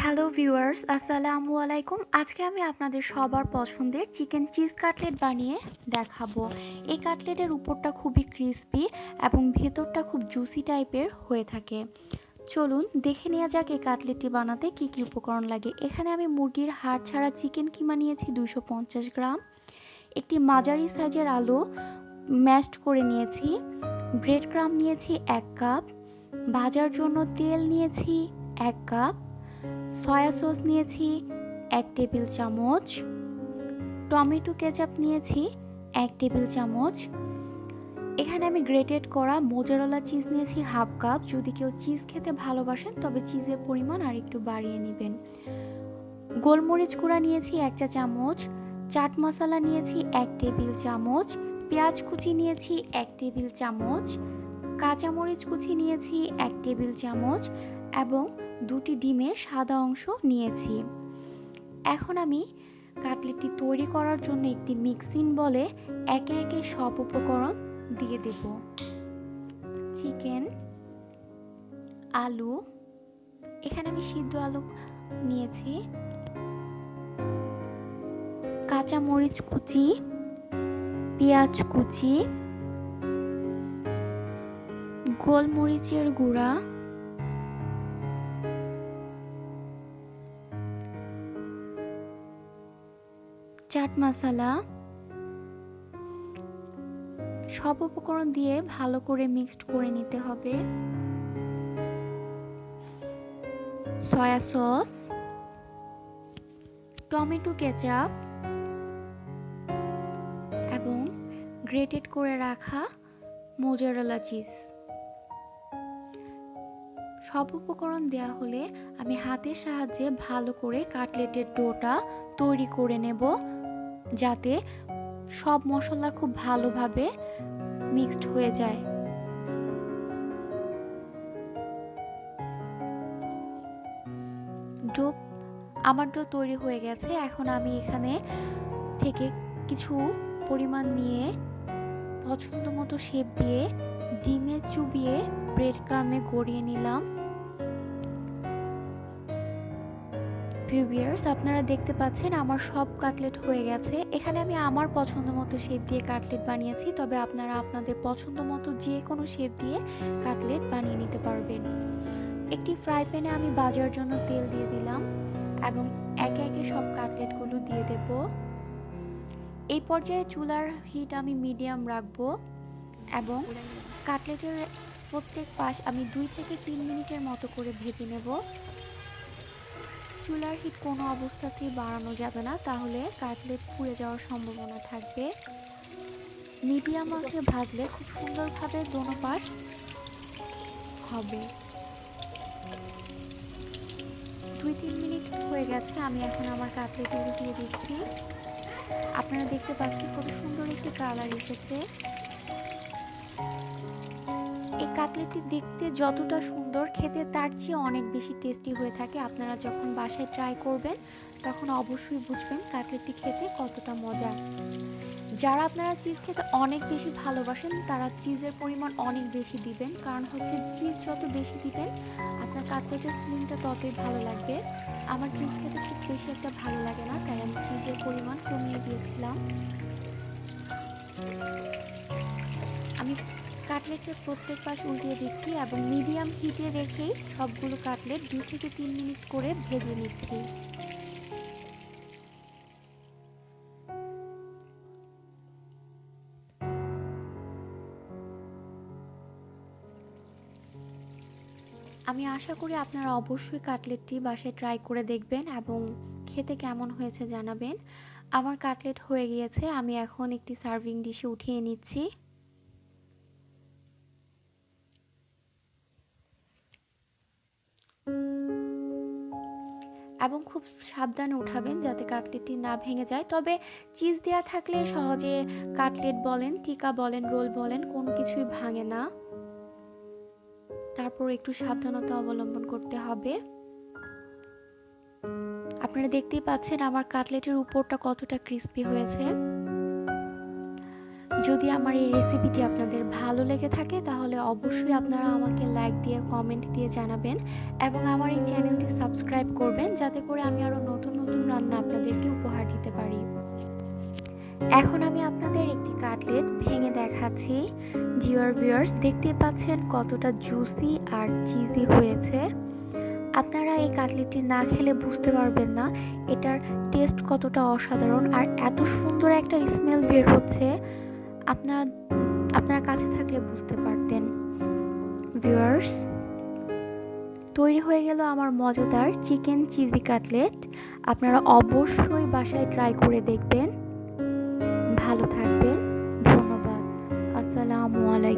Hello viewers আসসালামু আলাইকুম। আজকে আমি আপনাদের সবার পছন্দের চিকেন চিজ কাটলেট বানিয়ে দেখাবো। এই কাটলেটের উপরটা খুবই ক্রিস্পি এবং ভেতরটা খুব জুসি টাইপের হয়ে থাকে। চলুন দেখে নেওয়া যাক এই কাটলেটটি বানাতে কি কি উপকরণ লাগে। এখানে আমি মুরগির হাড় ছাড়া চিকেন কিমা নিয়েছি দুশো গ্রাম। একটি মাঝারি সাইজের আলু ম্যাশড করে নিয়েছি। ব্রেড ক্রাম নিয়েছি এক কাপ ভাজার জন্য তেল নিয়েছি এক কাপ সয়া সস নিয়েছি, এক টেবিল চামচ। টমেটো কেচাপ নিয়েছি, এক টেবিল চামচ। এখানে আমি গ্রেটেড করা মোজারেলা চিজ নিয়েছি হাফ কাপ যদি কেউ চিজ খেতে ভালোবাসেন, তবে চিজের পরিমাণ আর একটু বাড়িয়ে নেবেন। গোলমরিচ গুঁড়া নিয়েছি, এক চা চামচ। চাট মশলা নিয়েছি, এক টেবিল চামচ। পেঁয়াজ কুচি নিয়েছি, এক টেবিল চামচ। কাঁচামরিচ কুচি নিয়েছি, এক টেবিল চামচ। এবং দুটি ডিমের সাদা অংশ নিয়েছি। এখন আমি কাটলেটটি তৈরি করার জন্য একটি মিক্সিং বলে একে একে সব উপকরণ দিয়ে দেব। চিকেন, আলু, এখানে আমি সিদ্ধ আলু নিয়েছি। কাঁচা মরিচ কুচি, পেঁয়াজ কুচি, গোলমরিচের গুঁড়া মশলা সব উপকরণ দিয়ে ভালো করে মিক্সড করে নিতে হবে। সয়া সস টমেটো কেচাপ এবং গ্রেটেড করে রাখা মোজারেলা চিজ সব উপকরণ দেওয়া হলে আমি হাতের সাহায্যে ভালো করে কাটলেটের ডোটা তৈরি করে নেব। যাতে সব মশলা খুব ভালোভাবে মিক্সড হয়ে যায়। ডো আমার ডো তৈরি হয়ে গেছে। এখন আমি এখানে থেকে কিছু পরিমাণ নিয়ে পছন্দ মতো শেপ দিয়ে ডিমে চুবিয়ে ব্রেড ক্রামে গড়িয়ে নিলাম। প্রিভিয়ার্স আপনারা দেখতে পাচ্ছেন আমার সব কাটলেট হয়ে গেছে। এখানে আমি আমার পছন্দ মতো শেপ দিয়ে কাটলেট বানিয়েছি, তবে আপনারা আপনাদের পছন্দ মতো যে কোনো শেপ দিয়ে কাটলেট বানিয়ে নিতে পারবেন। একটি ফ্রাই প্যানে আমি বাজার জন্য তেল দিয়ে দিলাম এবং একে একে সব কাটলেটগুলো দিয়ে দেব। এই পর্যায়ে চুলার হিট আমি মিডিয়াম রাখব এবং কাটলেটের প্রত্যেক পাশ আমি দুই থেকে তিন মিনিটের মতো করে ভেজে নেব। চুলার হিট কোনো অবস্থাতেই বাড়ানো যাবে না, তাহলে কাটলেট পুড়ে যাওয়ার সম্ভাবনা থাকবে। মিডিয়াম আঁচে ভাজলে খুব সুন্দরভাবে দোনো পাশ হবে। দুই তিন মিনিট হয়ে গেছে, আমি এখন আমার কাটলেট উল্টিয়ে দিচ্ছি। আপনারা দেখতে পাচ্ছেন কত সুন্দর একটি কালার এসেছে। এই কাটলেটটি দেখতে যতটা সুন্দর, খেতে তার চেয়ে অনেক বেশি টেস্টি হয়ে থাকে। আপনারা যখন বাসায় ট্রাই করবেন, তখন অবশ্যই বুঝবেন কাটলেটটি খেতে কতটা মজা যারা আপনারা চিজ খেতে অনেক বেশি ভালোবাসেন, তারা চিজের পরিমাণ অনেক বেশি দিবেন। কারণ হচ্ছে চিজ যত বেশি দিবেন, আপনার কাটলেটের ফিলিংটা ততই ভালো লাগবে। আমার চিজ খেতে খুব বেশি একটা ভালো লাগে না, তাই আমি চিজের পরিমাণ কমিয়ে দিয়েছিলাম। আমি কাটলেটের প্রত্যেক পাশ উল্টিয়ে দিচ্ছি এবং মিডিয়াম হিটে রেখেই সবগুলো কাটলেট দু থেকে তিন মিনিট করে ভেজে নিচ্ছি। আমি আশা করি আপনারা অবশ্যই কাটলেটটি বাসায় ট্রাই করে দেখবেন এবং খেতে কেমন হয়েছে জানাবেন। আমার কাটলেট হয়ে গিয়েছে, আমি এখন একটি সার্ভিং ডিশে উঠিয়ে নিচ্ছি। এবং খুব সাবধানে উঠাবেন যাতে কাটলেটটি না ভেঙে যায়। তবে চিজ দেওয়া থাকলে সহজে কাটলেট বলেন, টিকা বলেন, রোল বলেন, কোনো কিছুই ভাঙে না। তারপর একটু সাবধানতা অবলম্বন করতে হবে। আপনারা দেখতেই পাচ্ছেন আমার কাটলেটের উপরটা কতটা ক্রিস্পি হয়েছে। যদি আমার এই রেসিপিটি আপনাদের ভালো লেগে থাকে, তাহলে অবশ্যই আপনারা আমাকে লাইক দিয়ে কমেন্ট দিয়ে জানাবেন এবং আমার এই চ্যানেলটি সাবস্ক্রাইব করবেন, যাতে করে আমি আরও নতুন নতুন রান্না আপনাদেরকে উপহার দিতে পারি। এখন আমি আপনাদের একটি কাটলেট ভেঙে দেখাচ্ছি। জিওর ভিউয়ার্স দেখতে পাচ্ছেন কতটা জুসি আর চিজি হয়েছে। আপনারা এই কাটলেটটি না খেলে বুঝতে পারবেন না, এটার টেস্ট কতটা অসাধারণ আর এত সুন্দর একটা স্মেল বের হচ্ছে। আপনার আপনার কাছে থাকলে বুঝতে পারতেন। ভিউয়ার্স, তৈরি হয়ে গেল আমার মজাদার চিকেন চিজি কাটলেট। আপনারা অবশ্যই বাসায় ট্রাই করে দেখবেন। ভালো থাকবেন। ধন্যবাদ। আসসালামু আলাইকুম।